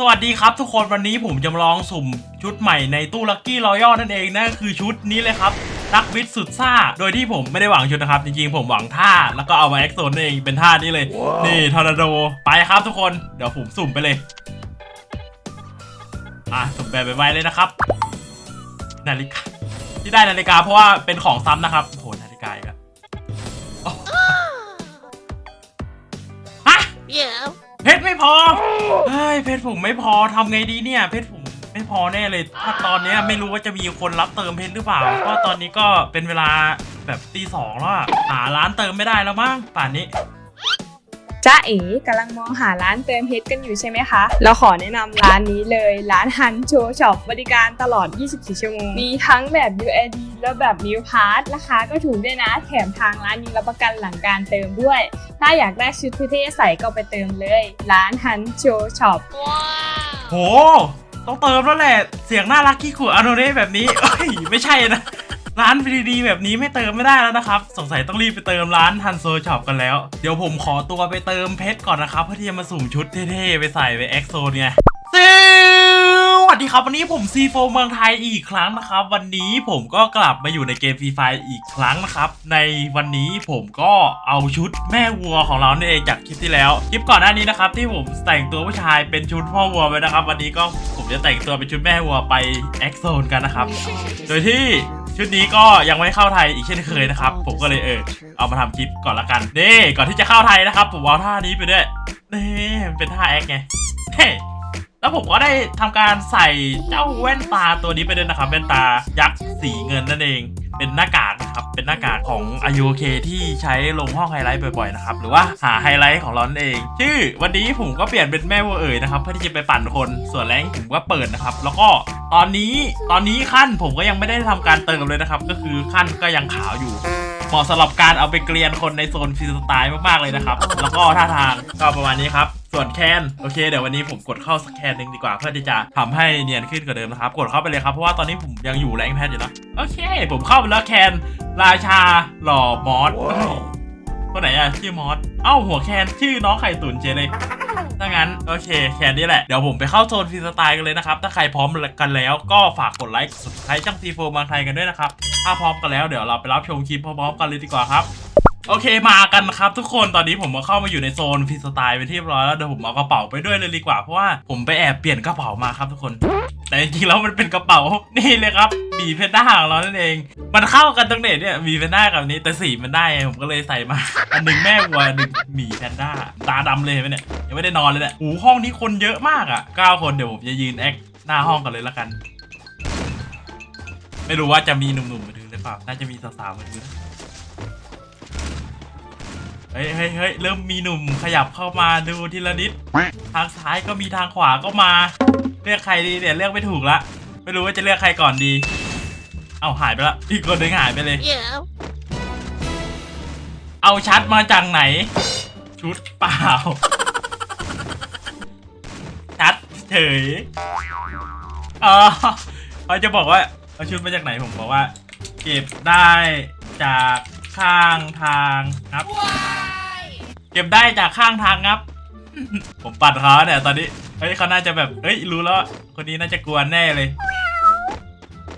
สวัสดีครับทุกคนวันนี้ผมจะมาลองสุ่มชุดใหม่ในตู้ลั c กี้รอยัลนั่นเองนั่นก็คือชุดนี้เลยครับนักวิทย์สุดซ่า โดยที่ผมไม่ได้หวังชุดนะครับ จริงๆ ผมหวังท่า แล้วก็เอามาแอคโซนนเองเป็นท่านี้เลยนี่ทอร์นาโดไปครับทุกคนเดี๋ยวผมสุ่มไปเลย อะสุ่มแบบไปไว้เลยนะครับ นาฬิกาที่ได้นาฬิกาเพราะว่าเป็นของซ้ำนะครับโอ้โหนาฬิกาอีกแล้วโอ้ฮะ Yeah. เพชรไม่พอเฮ้ยเพชรผมไม่พอทำไงดีเนี่ยเพชรผมไม่พอแน่เลย ถ้าตอนนี้ไม่รู้ว่าจะมีคนรับเติมเพชรหรือเปล่าเพราะตอนนี้ก็เป็นเวลาแบบตีสองแล้วหาร้านเติมไม่ได้แล้วมั้งป่านนี้ จ้าเอ๋กำลังมองหาร้านเติมเพชรกันอยู่ใช่ไหมคะ เราขอแนะนำร้านนี้เลย ร้านฮันโชช็อปบริการตลอด 24 ชั่วโมง มีทั้งแบบ UID และแบบ New Pass ราคาก็ถูกด้วยนะ แถมทางร้านยังรับประกันหลังการเติมด้วย ถ้าอยากได้ชุดเท่ๆใส่ก็ไปเติมเลย ร้านฮันโชช็อปโห ต้องเติมแล้วแหละ เสียงน่ารักขี้ขู่อโนเน่แบบนี้เอ้ยไม่ใช่นะ ร้านดีๆแบบนี้ไม่เติมไม่ได้แล้วนะครับ สงสัยต้องรีบไปเติมร้านฮันโซช็อปกันแล้ว เดี๋ยวผมขอตัวไปเติมเพชรก่อนนะครับ เพื่อที่จะมาสุ่มชุดเท่ๆ ไปใส่ไปแอ็กโซนไง สวัสดีครับวันนี้ผมซีโฟเมืองไทยอีกครั้งนะครับ วันนี้ผมก็กลับมาอยู่ในเกมฟรีไฟอีกครั้งนะครับ ในวันนี้ผมก็เอาชุดแม่วัวของเราเนี่ยจากคลิปที่แล้วคลิปก่อนหน้านี้นะครับที่ผมแต่งตัวผู้ชายเป็นชุดพ่อวัวไปนะครับ วันนี้ก็ผมจะแต่งตัวเป็นชุดแม่วัวไปแอคโซนกันนะครับ โดยที่ชุดนี้ก็ยังไม่เข้าไทยอีกเช่นเคยนะครับ ผมก็เลยเออเอามาทำคลิปก่อนละกันนี่ก่อนที่จะเข้าไทยนะครับ ผมเอาท่านี้ไปด้วยนี่เป็นท่าแอคไงเฮ้ แล้วผมก็ได้ทำการใส่เจ้าแว่นตาตัวนี้ไปด้วยนะครับ แว่นตายักษ์สีเงินนั่นเอง เป็นหน้ากากนะครับ เป็นหน้ากากของ i u k ที่ใช้ลงห้องไฮไลท์บ่อยๆนะครับ หรือว่าหาไฮไลท์ของรานั่นเอง ชื่อวันนี้ผมก็เปลี่ยนเป็นแม่วัวเอ๋ยนะครับ เพื่อที่จะไปปั่นคน ส่วนแรงผมก็เปิดนะครับ แล้วก็ตอนนี้ตอนนี้ขั้นผมก็ยังไม่ได้ทำการเติมเลยนะครับ ก็คือขั้นก็ยังขาวอยู่เหมาะสำหรับการเอาไปเกลียนคนในโซนฟรีสไตล์มากๆเลยนะครับ แล้วก็ท่าทางก็ประมาณนี้ครับ ส่วนแคนโอเคเดี๋ยววันนี้ผมกดเข้าสักแคนหนึ่งดีกว่าเพื่อที่จะทำให้เนียนขึ้นกว่าเดิมนะครับ กดเข้าไปเลยครับเพราะว่าตอนนี้ผมยังอยู่แรงแพทอยู่นะโอเค ผมเข้าไปแล้วแคนราชาหล่อมอสคนไหนอะชื่อมอสเอ้าหัวแคนชื่อน้องไข่ตุ๋นเจเลยถ้างั้นโอเคแค่นี้แหละ เดี๋ยวผมไปเข้าโซนฟรีสไตล์กันเลยนะครับ ถ้าใครพร้อมกันแล้วก็ฝากกดไลค์กด subscribe ช่องซีโฟบางไทยกันด้วยนะครับ ถ้าพร้อมกันแล้วเดี๋ยวเราไปรับชมคลิปพร้อมๆกันเลยดีกว่าครับ โอเคมากันครับทุกคนตอนนี้ผมก็เข้ามาอยู่ในโซนฟรีสไตล์ไปนที่เรียบร้อยแล้วเดี๋ยวผมเอากระเป๋าไปด้วยเลยดีกว่าเพราะว่าผมไปแอบเปลี่ยนกระเป๋ามาครับทุกคน แต่จริงๆแล้วมันเป็นกระเป๋านี่เลยครับหมีเพนด้าของเรานั่นเอง มันเข้ากันตรงไหนเนี่ยหมีเพนด้ากับนี้แต่สีมันได้ไงผมก็เลยใส่มา อันหนึ่งแม่วัวอันหนึ่งหมีแพนด้าตาดำเลยเห็นไหมเนี่ยยังไม่ได้นอนเลยเนี่ยโอ้ห้องนี้คนเยอะมากอะเก้าคนเดี๋ยวผมจะยืนแอคหน้าห้องกันเลยละกัน ไม่รู้ว่าจะมีหนุ่มๆมาดูหรือเปล่าน่าจะมีสาวๆมาดูนะ ฮ้ยเฮ้ยเฮ้ยเริ่มมีหนุ่มขยับเข้ามาดูทีละนิด ทางซ้ายก็มีทางขวาก็มา เลือกใครดีเนี่ยเลือกไม่ถูกละ ไม่รู้ว่าจะเลือกใครก่อนดี เอาหายไปละ อีกคนหนึ่งหายไปเลย Yeah. เอาชัดมาจากไหน ชุดเปล่า ชัดเฉยเออเขาจะบอกว่าเอาชุดมาจากไหนผมบอกว่า เก็บได้จากข้างทางครับ เก็บได้จากข้างทางครับ ผมปัดเขาเนี่ยตอนนี้เฮ้ยเขาน่าจะแบบเฮ้ยรู้แล้ว คนนี้น่าจะกลัวแน่เลย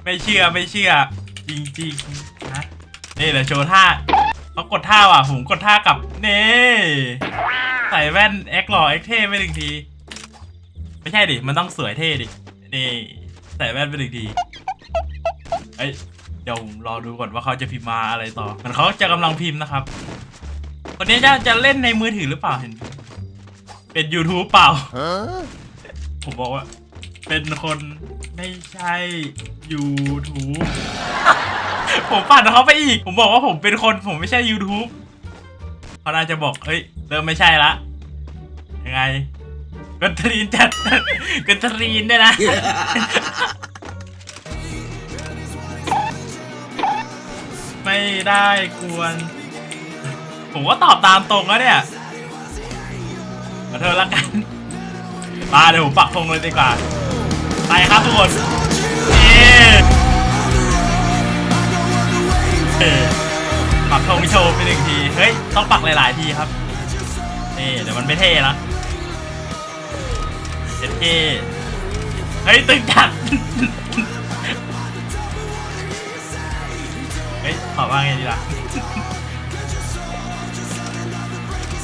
ไม่เชื่อไม่เชื่อ จริงๆนะนี่เดี๋ยวโชว์ท่าเขากดท่าว่ะผมกดท่ากับนี่ใส่แว่นแอคหล่อแอคเท่ไปหนึ่งที ไม่ใช่ดิมันต้องสวยเท่ดินี่ใส่แว่นไปหนึ่งทีเอ้ยเดี๋ยวผมรอดูก่อนว่าเขาจะพิมพ์มาอะไรต่อเหมันเขาจะกำลังพิมพ์นะครับ คนนี้จะจะเล่นในมือถือหรือเปล่าเห็น เป็น YouTube เปล่า Huh? ผมบอกว่า เป็นคนไม่ใช่ YouTube ผมปั่นเขาไปอีก ผมบอกว่าผมเป็นคนผมไม่ใช่ YouTube เขาน่าจะบอก เฮ้ย เริ่มไม่ใช่ละ ยังไงกนตรีนจัดกนตรีนเนี่ยนะ ไม่ได้กวน ผมก็ตอบตามตรงแล้วเนี่ยขอโทษละกัน มาเดี๋ยวผมปักธงเลยดีกว่า ไปครับทุกคนเออปักธงโชว์ไปหนึ่งที เฮ้ย ต้องปักหลายๆทีครับ นี่เดี๋ยวมันไม่เท่นะเอ็ดเคเฮ้ย ตึงจัดเฮ้ยตอบว่าไงดีล่ะ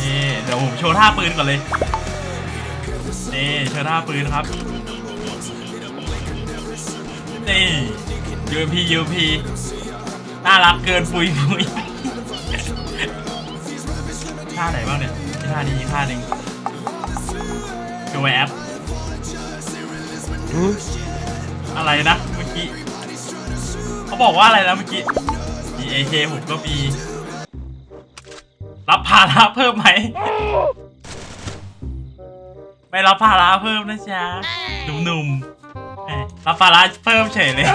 นี่เดี๋ยวผมโชว์ท่าปืนก่อนเลยนี่โชว์ท่าปืนครับนี่ UMP UMP น่ารักเกินปุยปุยท่าไหนบ้างเนี่ยมีท่านี้อีกท่าหนึ่งโชว์แอปอะไรนะเมื่อกี้ เขาบอกว่าอะไรนะเมื่อกี้มี AK ผมก็มี รับภาระเพิ่มไหม ไม่รับภาระเพิ่มนะจ๊ะหนุ่มๆแหมรับภาระเพิ่มเฉยเลย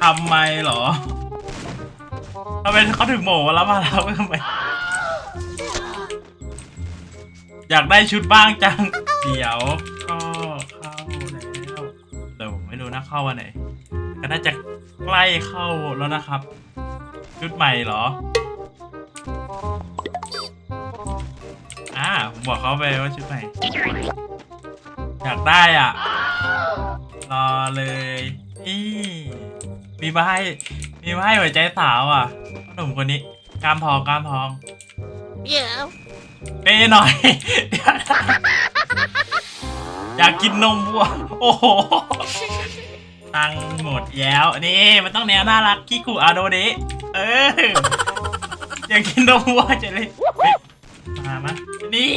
ทำไมเหรอทำไมเขาถึงบอกว่ารับภาระเพิ่มไหม อยากได้ชุดบ้างจัง เดี๋ยวก็เข้าแล้วแต่ผมไม่รู้นะเข้าวันไหนก็น่าจะใกล้เข้าแล้วนะครับ ชุดใหม่เหรอ บอกเขาไปว่าชุดใหม่อยากได้อะ รอเลย นี่ มีมาให้ มีมาให้หัวใจสาวอะหนุ่มคนนี้กล้ามทองกล้ามทอง Yeah. เป้หน่อย อยากกินนมวัว โอ้โห ตังค์หมดแล้ว นี่ มันต้องแนวน่ารักคิคุอาโดเดะเออ อยากกินนมวัวจะเลยเฮ้ยมามา นี่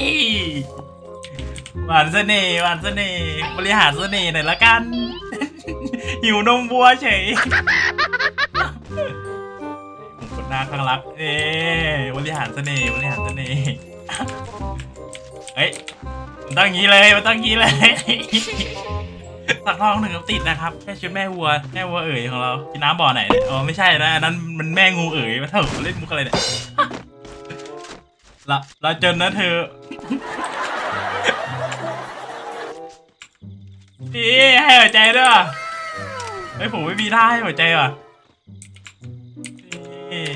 หวานเสน่ห์หวานเสน่ห์บริหารเสน่ห์หน่อยละกัน หิวนมวัวเฉยผมคนหน้าข้างรัก เอ๊บริหารเสน่ห์บริหารเสน่ห์เฮ้ยมันต้องงี้เลยมันต้องงี้เลยสักทองหนึ่งกับติดนะครับแค่ชุดแม่วัวแม่วัวเอ๋ยของเรากินน้ำบ่อไหนเนี่ยอ๋อไม่ใช่นะอันนั้นมันแม่งูเอ๋ยมาเถอะเล่นมุกอะไรเนี่ย ละละจนนะเธอพี่ให้หัวใจด้วยว่ะเฮ้ยผมไม่มีท่าให้หัวใจว่ะนี่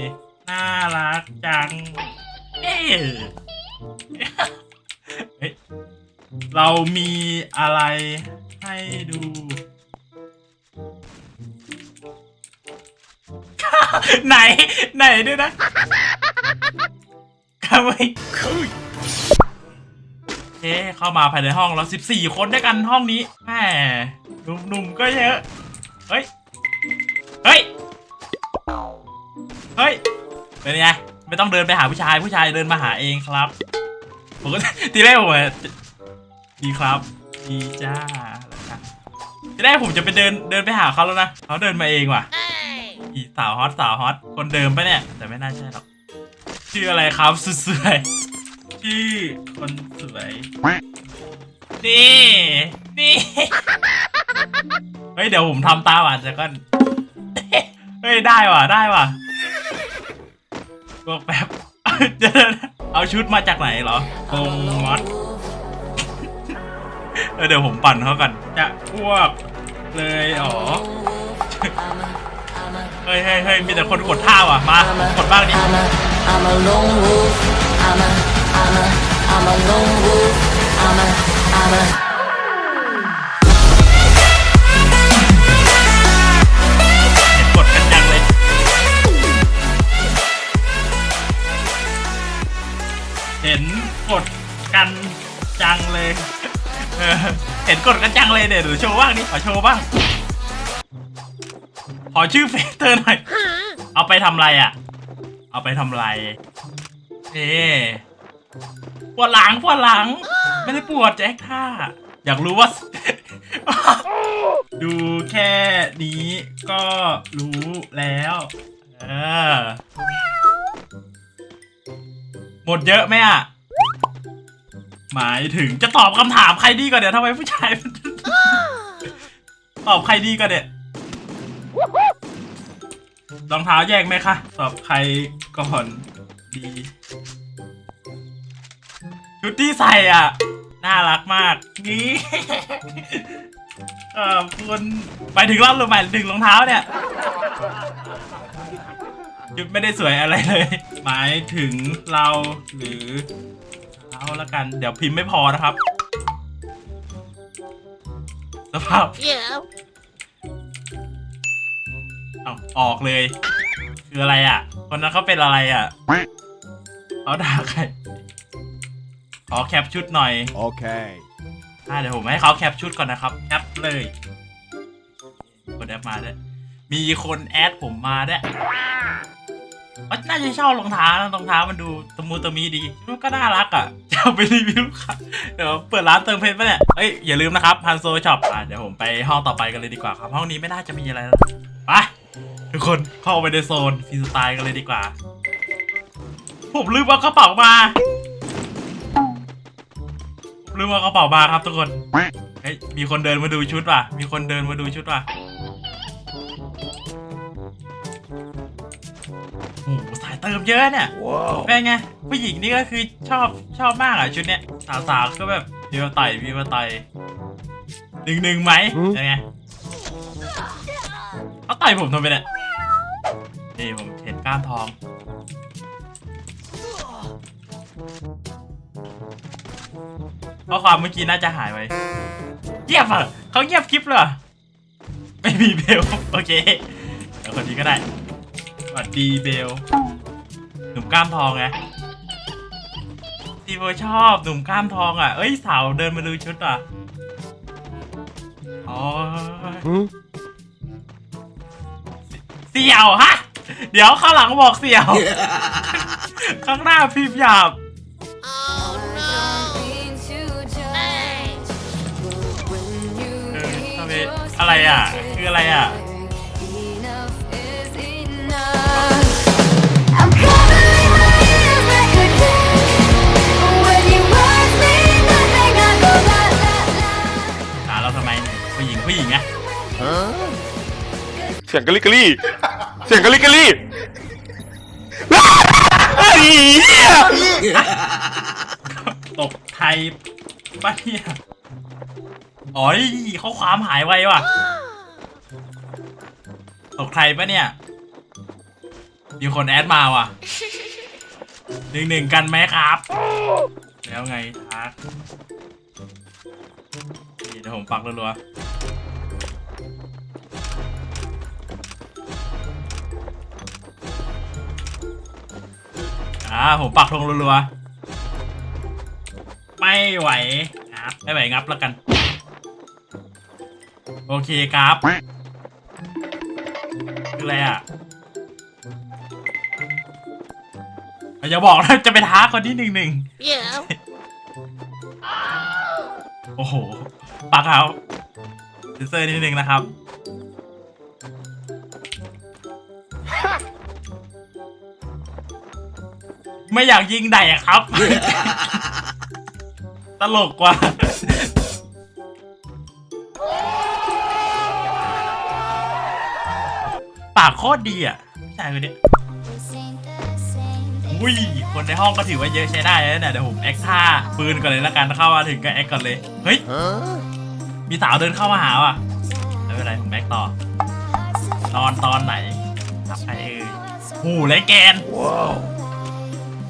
น่ารักจัง เอ๊ะเฮ้ยเรามีอะไรให้ดู ไหน ไหนด้วยนะ ทำไมเอ๊ะเข้ามาภายในห้องเราสิบสี่คนด้วยกันห้องนี้แหมหนุ่มๆก็เยอะ เฮ้ย เฮ้ย เฮ้ย เป็นไง ไม่ต้องเดินไปหาผู้ชาย ผู้ชายเดินมาหาเองครับ ผมก็ทีแรกผมอะดีครับ ดีจ้าแล้วกันทีแรกผมจะไปเดินเดินไปหาเขาแล้วนะ เขาเดินมาเองว่ะ Hey. อีสาวฮอตสาวฮอต คนเดิมปะเนี่ย แต่ไม่น่าใช่หรอก ชื่ออะไรครับสุดสวยชื่อคนสวยนี่นี่เฮ้ยเดี๋ยวผมทำตาหวานจะก่อนเฮ้ยได้ว่ะได้ว่ะบอกแป๊บเดี๋ยวนะเอาชุดมาจากไหนเหรอกงมอสเออเดี๋ยวผมปั่นเขากันจะอ้วกเลยอ๋อเฮ้ยเฮ้ยเฮ้ยมีแต่คนกดท่าว่ะมากดบ้างดิ I'm a, lone wolf. I'm a, I'm a, I'm a lone wolf. I'm a, I'm a. เห็นกดกันจังเลย เห็นกดกันจังเลยเดี๋ยวโชว์บ้างดิขอโชว์บ้าง ขอชื่อเฟซเธอหน่อย เอาไปทำอะไรอะ เอาไปทำอะไรเอ๊ปวดหลังปวดหลัง ไม่ได้ปวดแจ็คท่า อยากรู้ว่า ดูแค่นี้ก็รู้แล้วเออหมดเยอะไหมอะ หมายถึงจะตอบคำถามใครดีก่อนเดี๋ยวทำไมผู้ชาย ตอบใครดีก่อนเนี่ย รองเท้าแยกไหมคะ ตอบใครก่อนดีชุดที่ใส่อะ น่ารักมาก นี่เออคุณหมายถึงเราหรือหมายถึงรองเท้าเนี่ยชุดไม่ได้สวยอะไรเลย หมายถึงเราหรือเท้าละกัน เดี๋ยวพิมพ์ไม่พอนะครับสภาพ เอาออกเลย คืออะไรอะ คนนั้นเขาเป็นอะไรอะเขาด่าใคร ขอแคปชุดหน่อย Okay. อ่าเดี๋ยวผมให้เขาแคปชุดก่อนนะครับ แคปเลย กดแอปมาด้วยมีคนแอดผมมาด้วยว่าน่าจะชอบรองเท้านะรองเท้ามันดูตะมูตะมีดีมันก็น่ารักอะจะเอาไปรีวิวลูกค่ะเดี๋ยวเปิดร้านเติมเพชรปะเนี่ยเอ้ยอย่าลืมนะครับพันโซช็อปอะเดี๋ยวผมไปห้องต่อไปกันเลยดีกว่าครับ ห้องนี้ไม่น่าจะมีอะไรแล้วไป ทุกคนเข้าไปในโซนฟรีสไตล์กันเลยดีกว่า ผมลืมเอากระเป๋ามาผมลืมเอากระเป๋ามาครับทุกคนเฮ้ยมีคนเดินมาดูชุดว่ะ มีคนเดินมาดูชุดว่ะโอ้โหสายเติมเยอะเนี่ย Whoa. เป็นไงผู้หญิงนี่ก็คือชอบชอบมากอะชุดเนี้ยสาวๆก็แบบมีมาไต่มีมาไต่หนึ่งหนึ่งไหมอืมเป็นไงเขาไต่ผมทำไมเนี่ย นี่ผมเห็นก้านทอง ข้อความเมื่อกี้น่าจะหายไปเงียบอะเขาเงียบคลิปเลยเหรอไม่มีเบล โอเคเดี๋ยวคนนี้ก็ได้สวัสดีเบล หนุ่มกล้ามทองไงทีโบชอบหนุ่มกล้ามทองอะ เอ้ยสาวเดินมาดูชุดอะอ๋อ Hmm? เสี่ยวฮะ เดี๋ยวข้างหลังบอกเสี่ยว ข้างหน้าพิมพ์หยาบ เออทำไมอะไรอะ คืออะไรอะ I'm covering my ears like a kid. When you ask me nothing, I go la la la. ถามเราทำไมผู้หญิงผู้หญิงไง เสียงกะลิกะลี่ เสียงกะลิกะลี่ไอ้เหี้ยตกไทยปะเนี่ยอ๋อยเขาความหายไวว่ะ ตกไทยปะเนี่ย มีคนแอดมาว่ะหนึ่งหนึ่งกันไหมครับ แล้วไงทักเดี๋ยวผมปักรัวๆ อ่าผมปักธงรัวๆไม่ไหวงับไม่ไหวงับแล้วกัน โอเคครับคืออะไรอะอย่าบอกนะจะไปท้าคนที่หนึ่งหนึ่ง Yeah. โอ้โหปากเขาเซนเซอร์นิดนึงนะครับ ไม่อยากยิงไดอะครับ ตลกกว่า ปากโคตรดีอะผู้ชายคนนี้อุ้ยคนในห้องก็ถือว่าเยอะใช้ได้แล้วเนี่ยเดี๋ยวผมแอคท่าปืนก่อนเลยละกันเข้ามาถึงก็แอคก่อนเลย เฮ้ย Huh? มีสาวเดินเข้ามาหาว่ะไม่เป็นไรผมแอคต่อ ตอนตอนไหนครับใครเอ่ยหูแรงแกน Whoa.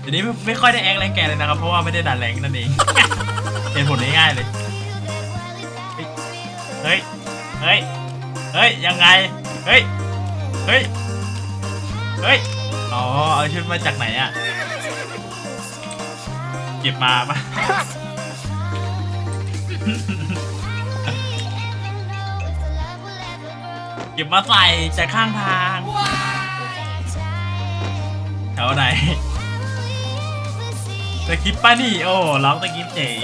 เดี๋ยวนี้ไม่ไม่ค่อยได้แอคแรงแกนเลยนะครับ เพราะว่าไม่ได้ดันแรงนั่นเอง เหตุผลง่ายๆเลย เฮ้ย เฮ้ย เฮ้ย ยังไง เฮ้ย เฮ้ย เฮ้ย อ๋อ เอาชุดมาจากไหนอะเก็บมาปะเก็บมาใส่จากข้างทางแถวไหน ตะกิปป้านี่ โอ้ร้องตะกิปเจ๋อ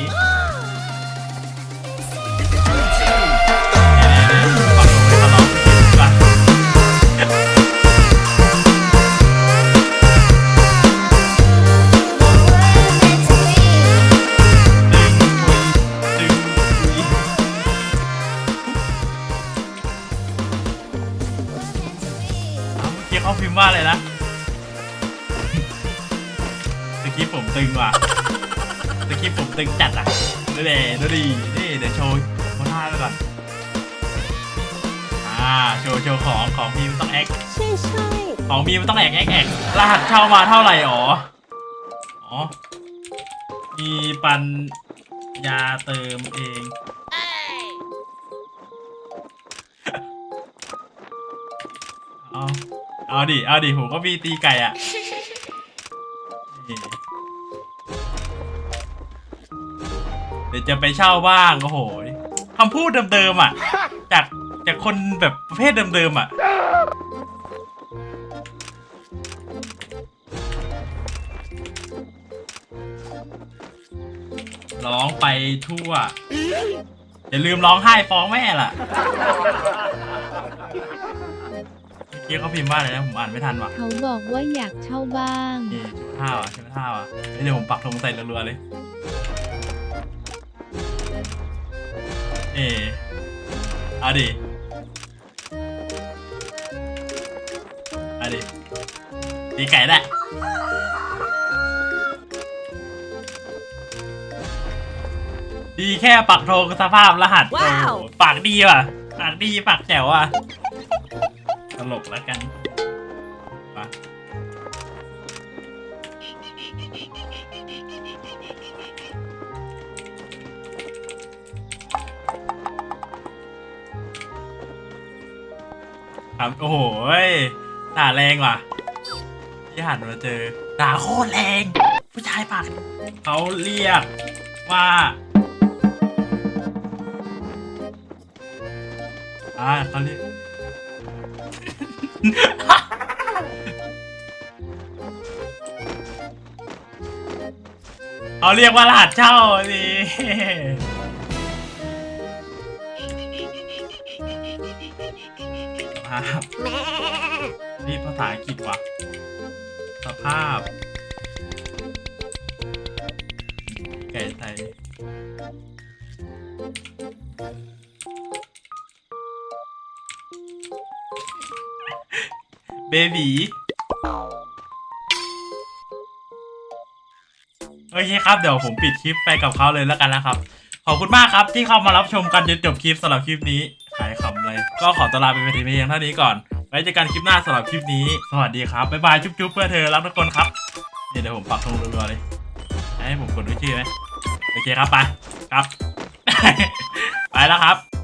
งตะกิปดีกว่าตึงปุยตึงปุยเอ้าเมื่อกี้เขาพิมพ์ว่าอะไรนะ ผมตึงว่ะสคริปผมตึงจัดอะดูเดดูดีนี่เดี๋ยวโชว์โชว์ท่าไปก่อน อ่า โชว์โชว์ของของมีมันต้องแอคใช่ใช่ของมีมันต้องแอคแอคแอครหัสเข้ามาเท่าไหร่อ๋อ อ๋อ มีปัญญาเติมเองเอาเอาดิ เอาดิ ผมก็มีตีไก่อะ ดี๋ยวจะไปเช่าบ้างโอ้โหคำพูดเดิมๆอะ จากจากคนแบบประเภทเดิมๆอะร้องไปทั่ว อย่าลืมร้องไห้ฟ้องแม่ล่ะเมื่อกี้เขาพิมพ์ว่าอะไรนะ ผมอ่านไม่ทันว่ะ เขาบอกว่าอยากเช่าบ้างนี่ชุดท่าว่ะชุดท่าว่ะเฮ้ยเดี๋ยวผมปักธงใส่รัวๆเลย เออเอาดิเอาดิตีไก่แหละดีแค่ปักธงสภาพรหัสว้าวโอ้โหปากดีว่ะ ปากดีปากแจ๋วว่ะตลกแล้วกัน ครับโอ้โหด่าแรงว่ะที่หันมาเจอด่าโคตรแรง ผู้ชายปากเขาเรียกว่าอ่าเขาเรียกเขาเรียกว่ารหัสเช่าสิาพ นี่ภาษาอังกฤษว่ะสภาพ ไก่ไทยเบบีโอเคครับ เดี๋ยวผมปิดคลิปไปกับเขาเลยแล้วกันนะครับ ขอบคุณมากครับที่เข้ามารับชมกันจนจบคลิปสำหรับคลิปนี้ขายคำเลย ก็ขอตัวลาไปเป็นทีเพียงเท่านี้ก่อน ไว้เจอกันคลิปหน้าสำหรับคลิปนี้ สวัสดีครับ บ๊ายบายจุ๊บๆเพื่อเธอรักทุกคนครับเนี่เดี๋ยวผมปักธงรัวๆเลยให้ผมกดด้วยชื่อไหมโอเคครับไปครับ ไปแล้วครับ